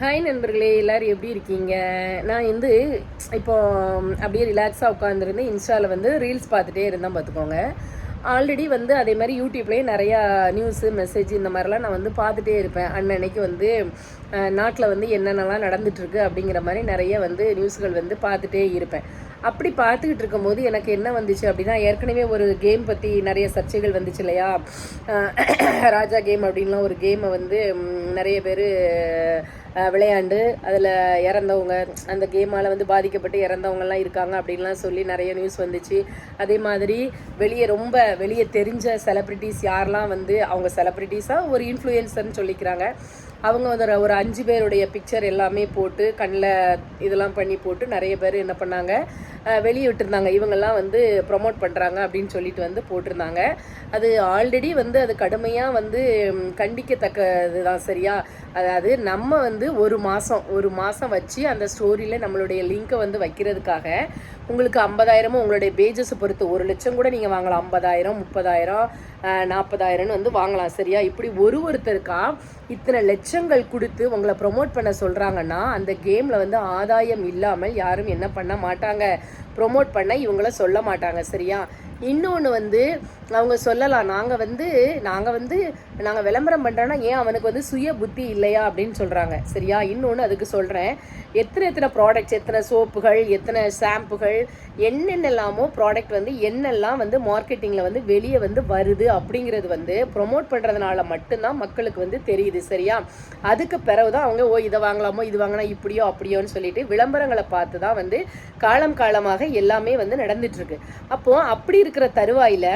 Hi நண்பர்களே. எல்லாரும் எப்படி இருக்கீங்க? நான் வந்து இப்போ அப்படியே ரிலாக்ஸாக உட்காந்துருந்து இன்ஸ்டாவில் வந்து ரீல்ஸ் பார்த்துட்டே இருந்தால் பார்த்துக்கோங்க. ஆல்ரெடி வந்து அதே மாதிரி யூடியூப்லேயே நிறையா நியூஸு மெசேஜ் இந்த மாதிரிலாம் நான் வந்து பார்த்துட்டே இருப்பேன். அன்னன்னைக்கு வந்து நாட்டில் வந்து என்னென்னலாம் நடந்துட்டுருக்கு அப்படிங்கிற மாதிரி நிறைய வந்து நியூஸ்கள் வந்து பார்த்துட்டே இருப்பேன். அப்படி பார்த்துக்கிட்டு இருக்கும்போது எனக்கு என்ன வந்துச்சு அப்படின்னா ஏற்கனவே ஒரு கேம் பற்றி நிறைய சர்ச்சைகள் வந்துச்சு இல்லையா? ராஜா கேம் அப்படின்லாம் ஒரு கேமை வந்து நிறைய பேர் விளையாண்டு அதில் இறந்தவங்க அந்த கேமால் வந்து பாதிக்கப்பட்டு இறந்தவங்கலாம் இருக்காங்க அப்படின்லாம் சொல்லி நிறைய நியூஸ் வந்துச்சு. அதே மாதிரி வெளியே ரொம்ப வெளியே தெரிஞ்ச செலிப்ரிட்டிஸ் யாரெல்லாம் வந்து அவங்க செலிப்ரிட்டிஸாக ஒரு இன்ஃப்ளூயன்சர்னு சொல்லிக்கிறாங்க. அவங்க வந்து ஒரு- ஒரு அஞ்சு பேருடைய பிக்சர் எல்லாமே போட்டு கண்ணில் இதெல்லாம் பண்ணி போட்டு நிறைய பேர் என்ன பண்ணாங்க வெளியிட்டிருந்தாங்க. இவங்கெல்லாம் வந்து ப்ரொமோட் பண்ணுறாங்க அப்படின்னு சொல்லிட்டு வந்து போட்டிருந்தாங்க. அது ஆல்ரெடி வந்து அது கடுமையாக வந்து கண்டிக்கத்தக்க இதுதான் சரியா? அதாவது நம்ம வந்து ஒரு மாதம் ஒரு மாதம் வச்சு அந்த ஸ்டோரியில் நம்மளுடைய லிங்க்கை வந்து வைக்கிறதுக்காக உங்களுக்கு ஐம்பதாயிரமும் உங்களுடைய பேஜஸை பொறுத்து ஒரு லட்சம் கூட நீங்கள் வாங்கலாம். ஐம்பதாயிரம் முப்பதாயிரம் நாற்பதாயிரம்னு வந்து வாங்கலாம் சரியா? இப்படி ஒரு ஒருத்தருக்கா இத்தனை லட்சங்கள் கொடுத்து உங்களை ப்ரொமோட் பண்ண சொல்கிறாங்கன்னா அந்த கேமில் வந்து ஆதாயம் இல்லாமல் யாரும் என்ன பண்ண மாட்டாங்க. ப்ரொமோட் பண்ண இவங்கள சொல்ல மாட்டாங்க சரியா? இன்னொன்று வந்து அவங்க சொல்லலாம். நாங்கள் வந்து நாங்கள் வந்து நாங்கள் விளம்பரம் பண்ணுறோன்னா ஏன் அவனுக்கு வந்து சுய புத்தி இல்லையா அப்படின்னு சொல்கிறாங்க சரியா? இன்னொன்று அதுக்கு சொல்கிறேன் எத்தனை எத்தனை ப்ராடக்ட்ஸ் எத்தனை சோப்புகள் எத்தனை ஷாம்புகள் என்னென்னலாமோ ப்ராடக்ட் வந்து என்னெல்லாம் வந்து மார்க்கெட்டிங்கில் வந்து வெளியே வந்து வருது அப்படிங்கிறது வந்து ப்ரொமோட் பண்ணுறதுனால மட்டும்தான் மக்களுக்கு வந்து தெரியுது. சரியா? அதுக்கு பிறகு தான் அவங்க ஓ இதை வாங்கலாமோ இது வாங்கினா இப்படியோ அப்படியோன்னு சொல்லிட்டு விளம்பரங்களை பார்த்து தான் வந்து காலம் காலமாக எல்லாமே வந்து நடந்துட்டுருக்கு அப்போது அப்படி இருக்கிற தருவாயில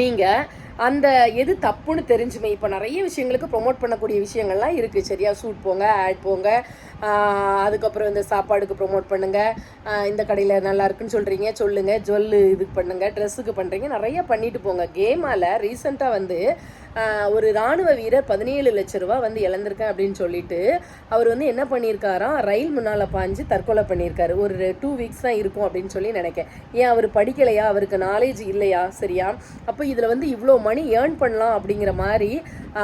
நீங்கள் அந்த எது தப்புன்னு தெரிஞ்சுமே. இப்போ நிறைய விஷயங்களுக்கு ப்ரொமோட் பண்ணக்கூடிய விஷயங்கள்லாம் இருக்குது சரியா சூட் போங்க ஆட் போங்க. அதுக்கப்புறம் இந்த சாப்பாடுக்கு ப்ரொமோட் பண்ணுங்கள் இந்த கடையில் நல்லா இருக்குன்னு சொல்கிறீங்க சொல்லுங்கள் ஜுவல்லு இதுக்கு பண்ணுங்கள் ட்ரெஸ்ஸுக்கு பண்ணுறீங்க நிறைய பண்ணிட்டு போங்க. கேமால் ரீசெண்டாக வந்து ஒரு ராணுவ வீரர் பதினேழு லட்ச ரூபா வந்து இழந்திருக்கேன் அப்படின்னு சொல்லிட்டு அவர் வந்து என்ன பண்ணியிருக்காராம்? ரயில் முன்னால் பாஞ்சு தற்கொலை பண்ணியிருக்காரு. ஒரு டூ வீக்ஸ் தான் இருக்கும் அப்படின்னு சொல்லி நினைக்கேன் ஏன் அவர் படிக்கலையா? அவருக்கு நாலேஜ் இல்லையா? சரியா? அப்போ இதில் வந்து இவ்வளோ மணி ஏர்ன் பண்ணலாம் அப்படிங்கிற மாதிரி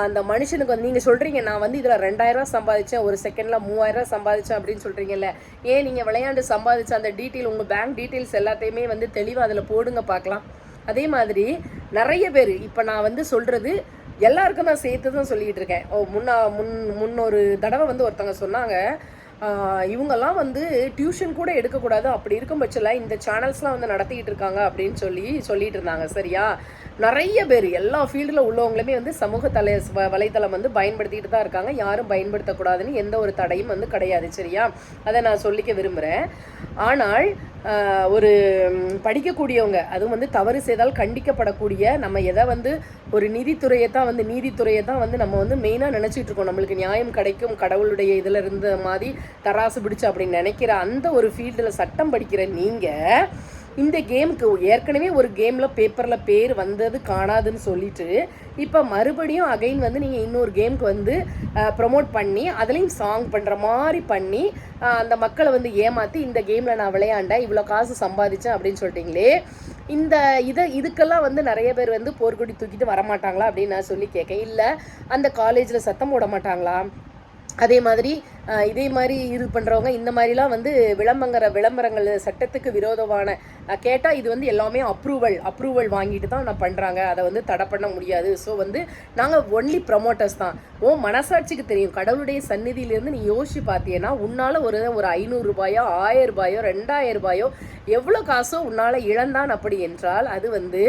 அந்த மனுஷனுக்கு வந்து நீங்கள் சொல்கிறீங்க நான் வந்து இதில் ரெண்டாயிரரூவா சம்பாதிச்சேன் ஒரு செகண்டில் மூவாயிரரூவா சம்பாதிச்சேன் அப்படின்னு சொல்கிறீங்கல்ல ஏன் நீங்கள் விளையாண்டு சம்பாதிச்ச அந்த டீட்டெயில் உங்கள் பேங்க் டீட்டெயில்ஸ் எல்லாத்தையுமே வந்து தெளிவாக அதில் போடுங்க பார்க்கலாம். அதே மாதிரி நிறைய பேர் இப்போ நான் வந்து சொல்கிறது எல்லாருக்கும் நான் சேர்த்து தான் சொல்லிட்டு இருக்கேன் ஓ முன்னா முன் முன்னொரு தடவை வந்து ஒருத்தவங்க சொன்னாங்க. இவங்கெல்லாம் வந்து டியூஷன் கூட எடுக்கக்கூடாது. அப்படி இருக்கும் பட்சத்தில் இந்த சேனல்ஸ்லாம் வந்து நடத்திக்கிட்டு இருக்காங்க அப்படின்னு சொல்லி சொல்லிட்டு இருந்தாங்க சரியா? நிறைய பேர் எல்லா ஃபீல்டில் உள்ளவங்களுமே வந்து சமூக தலை வ- வலைத்தளம் வந்து பயன்படுத்திட்டு தான் இருக்காங்க. யாரும் பயன்படுத்தக்கூடாதுன்னு எந்த ஒரு தடையும் வந்து கிடையாது. சரியா? அதை நான் சொல்லிக்க விரும்புகிறேன் ஆனால் ஒரு படிக்கக்கூடியவங்க அதுவும் வந்து தவறு செய்தால் கண்டிக்கப்படக்கூடிய நம்ம எதை வந்து ஒரு நீதித்துறையை தான் வந்து நீதித்துறையை தான் வந்து நம்ம வந்து மெயினாக நினச்சிட்டு இருக்கோம். நம்மளுக்கு நியாயம் கிடைக்கும் கடவுளுடைய இதில் இருந்த மாதிரி தராசு பிடிச்சு அப்படின்னு நினைக்கிற அந்த ஒரு ஃபீல்டில் சட்டம் படிக்கிற நீங்கள் இந்த கேமுக்கு ஏற்கனவே ஒரு கேமில் பேப்பரில் பேர் வந்தது காணாதுன்னு சொல்லிட்டு இப்போ மறுபடியும் அகைன் வந்து நீங்கள் இன்னொரு கேமுக்கு வந்து ப்ரொமோட் பண்ணி அதுலேயும் சாங் பண்ணுற மாதிரி பண்ணி அந்த மக்களை வந்து ஏமாற்றி இந்த கேமில் நான் விளையாண்டேன் இவ்வளோ காசு சம்பாதிச்சேன் அப்படின்னு சொல்லிட்டீங்களே இந்த இதை இதுக்கெல்லாம் வந்து நிறைய பேர் வந்து போர்க்கொடி தூக்கிட்டு வரமாட்டாங்களா அப்படின்னு நான் சொல்லி கேட்கேன். இல்லை அந்த காலேஜில் சத்தம் போட மாட்டாங்களா? அதே மாதிரி இதே மாதிரி இது பண்ணுறவங்க இந்த மாதிரிலாம் வந்து விளம்பர விளம்பரங்கள் சட்டத்துக்கு விரோதமான கேட்டால் இது வந்து எல்லாமே அப்ரூவல் அப்ரூவல் வாங்கிட்டு தான் நான் பண்ணுறாங்க அதை வந்து தடை பண்ண முடியாது. ஸோ வந்து நாங்கள் ஒன்லி ப்ரமோட்டர்ஸ் தான். ஓ மனசாட்சிக்கு தெரியும். கடவுளுடைய சந்நிதியிலேருந்து நீ யோசிச்சு பார்த்தீங்கன்னா உன்னால் ஒரு ஒரு ஐநூறு ரூபாயோ ஆயிரம் ரூபாயோ ரெண்டாயிரம் ரூபாயோ எவ்வளோ காசோ உன்னால் இழந்தான் அப்படி என்றால் அது வந்து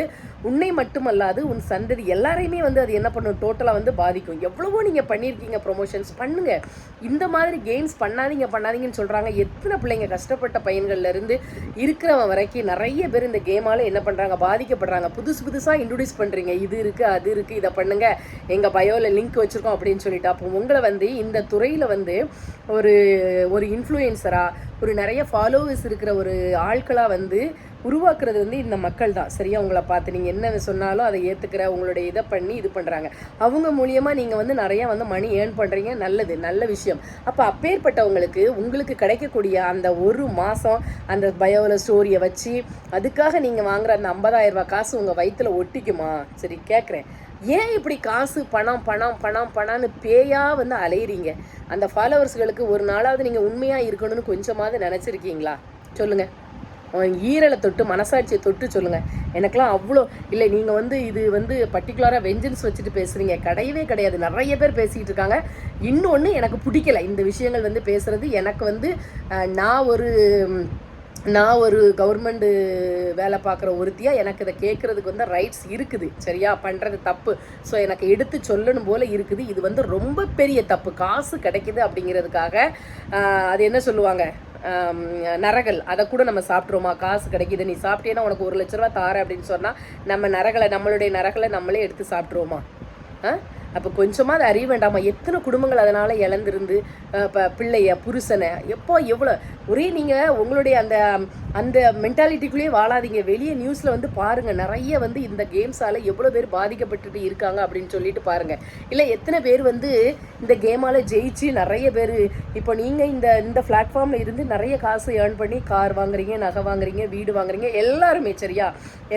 உன்னை மட்டுமல்லாது உன் சந்ததி எல்லாரையுமே வந்து அது என்ன பண்ணும்? டோட்டலாக வந்து பாதிக்கும். எவ்வளவோ நீங்கள் பண்ணியிருக்கீங்க ப்ரொமோஷன்ஸ் பண்ணுங்க. இந்த மாதிரி கேம்ஸ் பண்ணாதீங்க பண்ணாதீங்கன்னு சொல்கிறாங்க எத்தனை பிள்ளைங்க கஷ்டப்பட்ட பையன்கள்லேருந்து இருக்கிறவன் வரைக்கும் நிறைய பேர் இந்த கேமால் என்ன பண்ணுறாங்க பாதிக்கப்படுறாங்க. புதுசு புதுசாக இன்ட்ரடியூஸ் பண்ணுறீங்க இது இருக்குது அது இருக்குது இதை பண்ணுங்கள் எங்கள் பயோவில் லிங்க் வச்சுருக்கோம் அப்படின்னு சொல்லிட்டு. அப்போ உங்களை வந்து இந்த துறையில் வந்து ஒரு ஒரு இன்ஃப்ளூயன்சராக ஒரு நிறைய ஃபாலோவர்ஸ் இருக்கிற ஒரு ஆட்களாக வந்து உருவாக்குறது வந்து இந்த மக்கள் தான் சரியா? உங்களை பார்த்து நீங்கள் என்ன சொன்னாலும் அதை ஏற்றுக்கிற உங்களுடைய இதை பண்ணி இது பண்ணுறாங்க அவங்க மூலியமாக நீங்கள் வந்து நிறைய வந்து மணி ஏர்ன் பண்ணுறீங்க நல்லது நல்ல விஷயம். அப்போ அப்பேற்பட்டவங்களுக்கு உங்களுக்கு கிடைக்கக்கூடிய அந்த ஒரு மாதம் அந்த பயோவில் ஸ்டோரியை வச்சு அதுக்காக நீங்கள் வாங்குற அந்த 50000 ரூபாய் காசு உங்கள் வயிற்றில் ஒட்டிக்குமா? சரி கேட்குறேன் ஏன் இப்படி காசு பணம் பணம் பணம் பணம்னு பேயா வந்து அலையிறீங்க? அந்த ஃபாலோவர்ஸ்களுக்கு ஒரு நாளாவது நீங்கள் உண்மையாக இருக்கணும்னு கொஞ்சமாவது நினச்சிருக்கீங்களா? சொல்லுங்கள் ஈரலை தொட்டு மனசாட்சியை தொட்டு சொல்லுங்கள் எனக்கெலாம் அவ்வளோ இல்லை நீங்கள் வந்து இது வந்து பர்டிகுலராக வெஞ்சன்ஸ் வச்சுட்டு பேசுகிறீங்க கிடையவே கிடையாது. நிறைய பேர் பேசிக்கிட்டு இருக்காங்க. இன்னொன்று எனக்கு பிடிக்கல. இந்த விஷயங்கள் வந்து பேசுகிறது எனக்கு வந்து நான் ஒரு நான் ஒரு கவர்மெண்ட்டு வேலை பார்க்குற ஒருத்தியாக எனக்கு இதை கேட்குறதுக்கு வந்து ரைட்ஸ் இருக்குது. சரியா? பண்ணுறது தப்பு. ஸோ எனக்கு எடுத்து சொல்லணும் போல் இருக்குது. இது வந்து ரொம்ப பெரிய தப்பு. காசு கிடைக்குது அப்படிங்கிறதுக்காக அது என்ன சொல்லுவாங்க? நரகள் நரகல். அதை கூட நம்ம சாப்பிட்ருவோமா காசு கிடைக்குது. நீ சாப்பிட்டேன்னா உனக்கு ஒரு லட்ச ரூபா தாரேன் அப்படின்னு சொன்னால் நம்ம நரகலை நம்மளுடைய நரகலை நம்மளே எடுத்து சாப்பிட்ருவோமா? ஆ? அப்போ கொஞ்சமாக அதை அறிய வேண்டாமா? எத்தனை குடும்பங்கள் அதனால் இழந்திருந்து இப்போ பிள்ளைய புருஷனை? எப்போ எவ்வளோ? ஒரே நீங்கள் உங்களுடைய அந்த அந்த மென்டாலிட்டிக்குள்ளேயே வாழாதீங்க. வெளியே நியூஸில் வந்து பாருங்கள் நிறைய வந்து இந்த கேம்ஸால் எவ்வளோ பேர் பாதிக்கப்பட்டுட்டு இருக்காங்க அப்படின்னு சொல்லிட்டு பாருங்கள் இல்லை எத்தனை பேர் வந்து இந்த கேமால் ஜெயிச்சு நிறைய பேர் இப்போ நீங்கள் இந்த இந்த பிளாட்ஃபார்மில் இருந்து நிறைய காசு ஏர்ன் பண்ணி கார் வாங்குறீங்க நகை வாங்குறீங்க வீடு வாங்குறீங்க எல்லாருமே சரியா?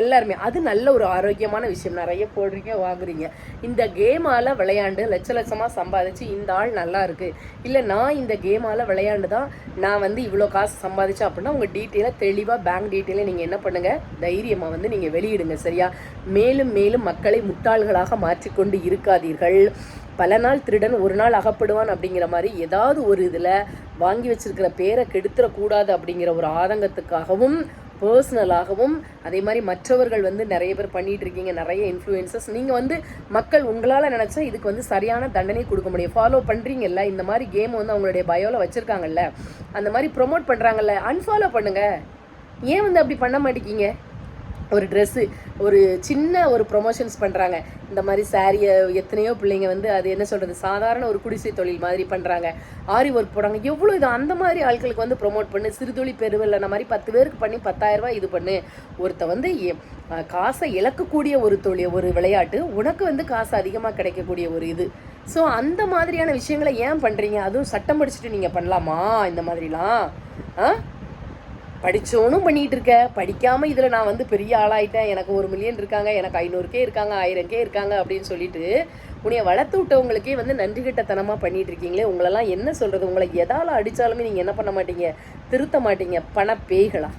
எல்லாருமே. அது நல்ல ஒரு ஆரோக்கியமான விஷயம். நிறைய போடுறீங்க வாங்குறீங்க. இந்த கேமால் விளையாண்டு லட்ச லட்சமாக சம்பாதிச்சு இந்த ஆள் நல்லா இருக்குது இல்லை நான் இந்த கேமால் விளையாண்டு தான் நான் வந்து இவ்வளோ காசு சம்பாதிச்சேன் அப்படின்னா உங்கள் டீட்டெயிலை தெளிவாக பேங்க் டீட்டெயிலை நீங்கள் என்ன பண்ணுங்கள் தைரியமாக வந்து நீங்கள் வெளியிடுங்க சரியா? மேலும் மேலும் மக்களை முட்டாள்களாக மாற்றிக்கொண்டு இருக்காதீர்கள். பல நாள் திருடன் ஒரு நாள் அகப்படுவான் அப்படிங்கிற மாதிரி ஏதாவது ஒரு இதில் வாங்கி வச்சிருக்கிற பேரை கெடுத்துடக்கூடாது அப்படிங்கிற ஒரு ஆதங்கத்துக்காகவும் பர்சனலாகவும் அதே மாதிரி மற்றவர்கள் வந்து நிறைய பேர் பண்ணிட்டு இருக்கீங்க நிறைய இன்ஃப்ளூயன்சஸ் நீங்கள் வந்து மக்கள் உங்களால் நினச்சா இதுக்கு வந்து சரியான தண்டனை கொடுக்க முடியும். ஃபாலோ பண்ணுறீங்கல்ல இந்த மாதிரி கேம் வந்து அவங்களுடைய பயோவில் வச்சுருக்காங்கல்ல அந்த மாதிரி ப்ரொமோட் பண்ணுறாங்கல்ல அன்ஃபாலோ பண்ணுங்கள் ஏன் வந்து அப்படி பண்ண மாட்டேங்கிங்க ஒரு ட்ரெஸ்ஸு ஒரு சின்ன ஒரு ப்ரொமோஷன்ஸ் பண்ணுறாங்க இந்த மாதிரி சாரியை எத்தனையோ பிள்ளைங்க வந்து அது என்ன சொல்கிறது சாதாரண ஒரு குடிசை தொழில் மாதிரி பண்ணுறாங்க ஆரி ஒர்க் போடுறாங்க. எவ்வளோ இது அந்த மாதிரி ஆட்களுக்கு வந்து ப்ரொமோட் பண்ணு. சிறுதொழி அந்த மாதிரி பத்து பேருக்கு பண்ணி பத்தாயிரம் ரூபாய் இது பண்ணு. ஒருத்த வந்து எ- காசை இழக்கக்கூடிய ஒரு தொழில் ஒரு விளையாட்டு உனக்கு வந்து காசு அதிகமாக கிடைக்கக்கூடிய ஒரு இது. ஸோ அந்த மாதிரியான விஷயங்களை ஏன் பண்ணுறீங்க அதுவும் சட்டம் படிச்சுட்டு நீங்கள் பண்ணலாமா? இந்த மாதிரிலாம். ஆ? படித்தவனும் பண்ணிகிட்டு இருக்க படிக்காமல் இதில் நான் வந்து பெரிய ஆளாயிட்டேன். எனக்கு ஒரு மில்லியன் இருக்காங்க எனக்கு ஐநூறுக்கே இருக்காங்க ஆயிரக்கே இருக்காங்க அப்படின்னு சொல்லிட்டு உன்னைய வளர்த்து விட்டவங்களுக்கே வந்து நன்றி கிட்டத்தனமாக பண்ணிகிட்டு இருக்கீங்களே உங்களெல்லாம் என்ன சொல்கிறது உங்களை எதால் அடித்தாலுமே நீங்கள் என்ன பண்ண மாட்டீங்க? திருத்த மாட்டீங்க. பண பேய்களா